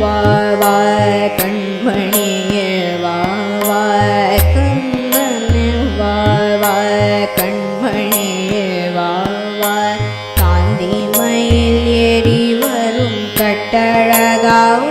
வாவாய் கண்மணியே வாவாய் கண்ணனே வாவாய் கண்மணியே வாவாய் காந்தி மயில் ஏறி வரும் கட்டழகாவாய்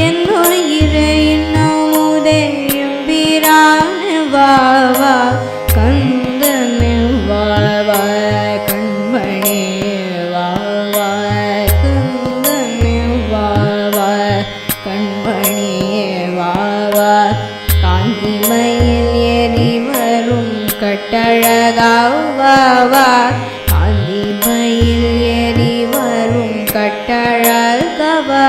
എന്നുയിര ഇന്നോമുതേ എമ്പിരാന് വാവ കന്ദന് വാവ കൺമണി വാവ കന്ദന് വാവ കൺമണി വാവ കാന്തിമയിൽ എരിവരും കട്ടഴകാവ കാന്തിമയിൽ എരിവരും കട്ടഴകവാ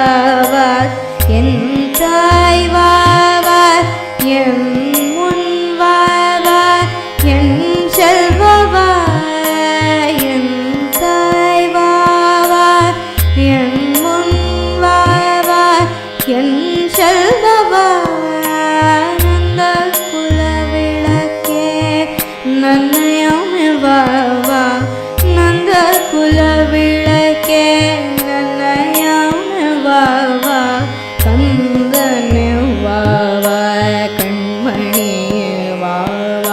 ನನ್ನಯೊಮ್ಮೆ ಬಾವ ನಂದ ಕುಲ ಬಿಳಕೆ ನನ್ನಯೊಮ್ಮೆ ಬಾವ ಕಂದನೆ ಬಾವ ಕಣ್ಮಣಿ ಬಾವ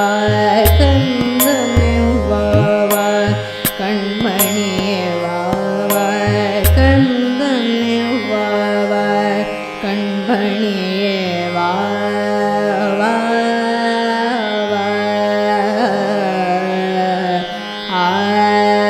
ಕಂದನೆ ಬಾವ ಕಣ್ಮಣಿ ಬಾವ ಕಂದನೆ ಬಾವ ಕಣ್ಮಣಿ Amen.